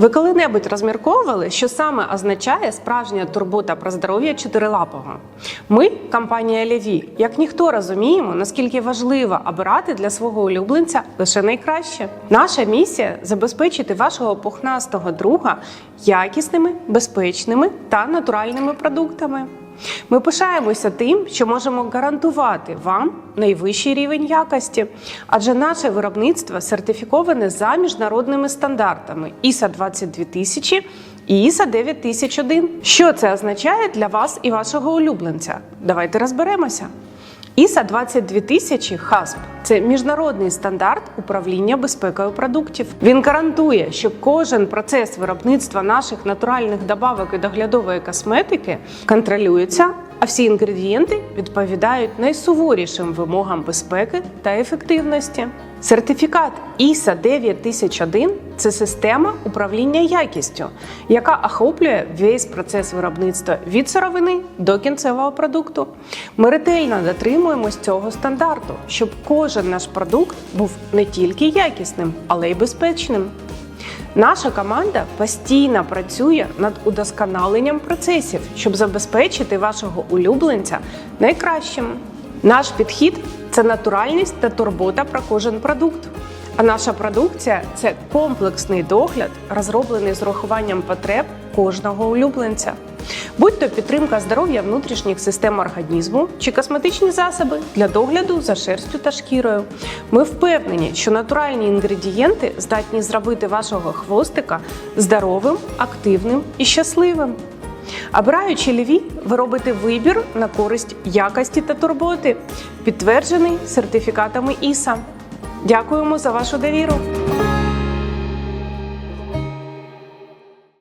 Ви коли-небудь розмірковували, що саме означає справжня турбота про здоров'я чотирилапого? Ми, компанія Леві, як ніхто розуміємо, наскільки важливо обирати для свого улюбленця лише найкраще. Наша місія забезпечити вашого пухнастого друга якісними, безпечними та натуральними продуктами. Ми пишаємося тим, що можемо гарантувати вам найвищий рівень якості, адже наше виробництво сертифіковане за міжнародними стандартами ISA 22000 і ISA 9001. Що це означає для вас і вашого улюбленця? Давайте розберемося. ISO 22000 HASP – це міжнародний стандарт управління безпекою продуктів. Він гарантує, що кожен процес виробництва наших натуральних добавок і доглядової косметики контролюється, а всі інгредієнти відповідають найсуворішим вимогам безпеки та ефективності. Сертифікат ISO 9001 – це система управління якістю, яка охоплює весь процес виробництва від сировини до кінцевого продукту. Ми ретельно дотримуємось цього стандарту, щоб кожен наш продукт був не тільки якісним, але й безпечним. Наша команда постійно працює над удосконаленням процесів, щоб забезпечити вашого улюбленця найкращим. Наш підхід це натуральність та турбота про кожен продукт. А наша продукція це комплексний догляд, розроблений з урахуванням потреб кожного улюбленця. Будь то підтримка здоров'я внутрішніх систем організму чи косметичні засоби для догляду за шерстю та шкірою. Ми впевнені, що натуральні інгредієнти здатні зробити вашого хвостика здоровим, активним і щасливим. Обираючи ліві, ви робите вибір на користь якості та турботи, підтверджений сертифікатами ІСА. Дякуємо за вашу довіру.